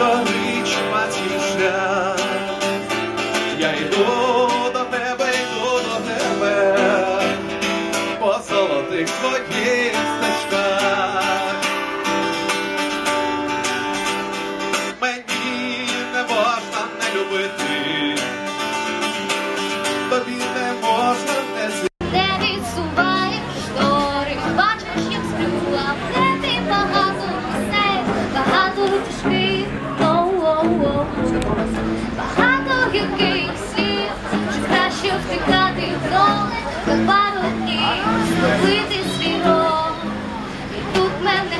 Зорич шлях я йду до тебе, йду до тебе, по золотих своїх значках. Мені не можна не любити, тобі не можна. дом, до пару днів зробити свій рог. І тут мене